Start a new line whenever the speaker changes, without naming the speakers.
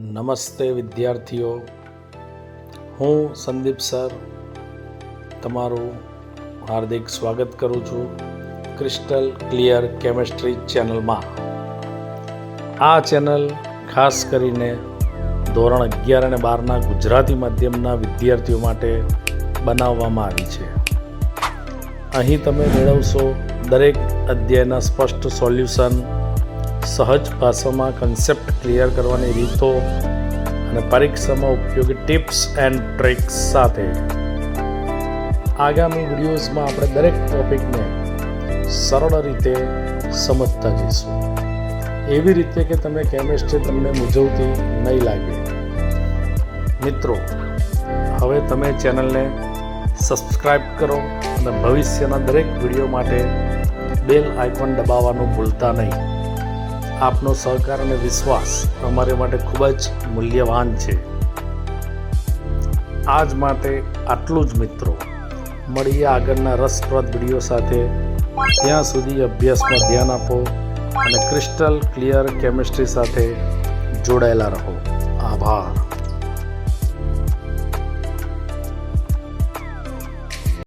નમસ્તે વિદ્યાર્થીઓ. હું સંદીપ સર. તમારું હાર્દિક સ્વાગત કરું છું ક્રિસ્ટલ ક્લિયર કેમેસ્ટ્રી ચેનલમાં. આ ચેનલ ખાસ કરીને ધોરણ અગિયાર અને બારના ગુજરાતી માધ્યમના વિદ્યાર્થીઓ માટે બનાવવામાં આવી છે. અહીં તમે મેળવશો દરેક અધ્યાયના સ્પષ્ટ સોલ્યુશન સહજ ભાષામાં કન્સેપ્ટ ક્લિયર કરવાની રીતો અને પરીક્ષામાં ઉપયોગી ટિપ્સ એન્ડ ટ્રિક્સ સાથે. આગામી વિડીયોઝમાં આપણે દરેક ટોપિકને સરળ રીતે સમજતા જઈશું. એવી રીતે કે તમે કેમેસ્ટ્રી તમને મૂંઝવતી નહીં લાગે. મિત્રો, હવે તમે ચેનલને સબસ્ક્રાઈબ કરો અને ભવિષ્યના દરેક વીડિયો માટે બેલ આઇકોન દબાવવાનું ભૂલતા નહીં. આપનો સહકાર અને વિશ્વાસ અમારે માટે ખૂબ જ મૂલ્યવાન છે. આજ માટે આટલું જ મિત્રો. મળીએ આગળના રસપ્રદ વીડિયો સાથે. ત્યાં સુધી અભ્યાસમાં ધ્યાન આપો અને ક્રિસ્ટલ ક્લિયર કેમિસ્ટ્રી સાથે જોડાયેલા રહો. આભાર.